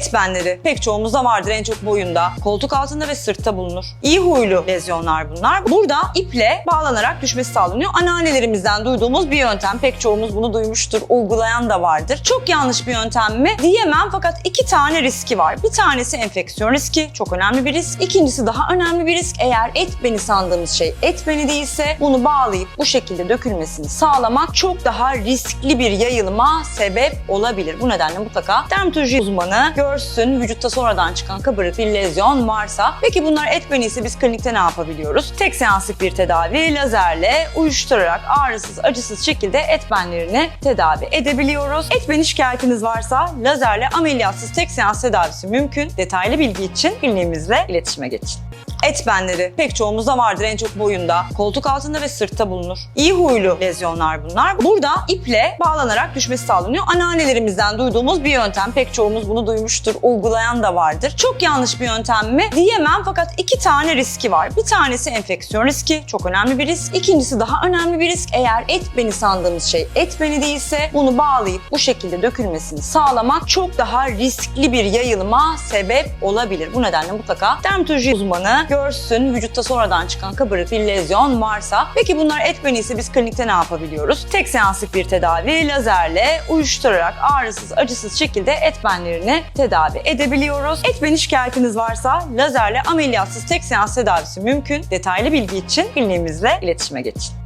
Et benleri pek çoğumuzda vardır en çok boyunda, koltuk altında ve sırtta bulunur. İyi huylu lezyonlar bunlar. Burada iple bağlanarak düşmesi sağlanıyor. Anneannelerimizden duyduğumuz bir yöntem. Pek çoğumuz bunu duymuştur, uygulayan da vardır. Çok yanlış bir yöntem mi? Diyemem fakat iki tane riski var. Bir tanesi enfeksiyon riski, çok önemli bir risk. İkincisi daha önemli bir risk. Eğer et beni sandığımız şey et beni değilse bunu bağlayıp bu şekilde dökülmesini sağlamak çok daha riskli bir yayılıma sebep olabilir. Bu nedenle mutlaka dermatoloji uzmanı görsün vücutta sonradan çıkan kabarık bir lezyon varsa. Peki bunlar et beni ise biz klinikte ne yapabiliyoruz? Tek seanslık bir tedavi lazerle uyuşturarak ağrısız acısız şekilde et benlerini tedavi edebiliyoruz. Et beni şikayetiniz varsa lazerle ameliyatsız tek seans tedavisi mümkün. Detaylı bilgi için kliniğimizle iletişime geçin. Et benleri pek çoğumuzda vardır en çok boyunda, koltuk altında ve sırtta bulunur. İyi huylu lezyonlar bunlar. Burada iple bağlanarak düşmesi sağlanıyor. Anneannelerimizden duyduğumuz bir yöntem. Pek çoğumuz bunu duymuştur, uygulayan da vardır. Çok yanlış bir yöntem mi? Diyemem fakat iki tane riski var. Bir tanesi enfeksiyon riski, çok önemli bir risk. İkincisi daha önemli bir risk. Eğer et beni sandığımız şey et beni değilse bunu bağlayıp bu şekilde dökülmesini sağlamak çok daha riskli bir yayılıma sebep olabilir. Bu nedenle mutlaka dermatoloji uzmanı görsün vücutta sonradan çıkan kabarık bir lezyon varsa. Peki bunlar et beni ise biz klinikte ne yapabiliyoruz? Tek seanslık bir tedavi lazerle uyuşturarak ağrısız acısız şekilde et benlerini tedavi edebiliyoruz. Et beni şikayetiniz varsa lazerle ameliyatsız tek seans tedavisi mümkün. Detaylı bilgi için kliniğimizle iletişime geçin.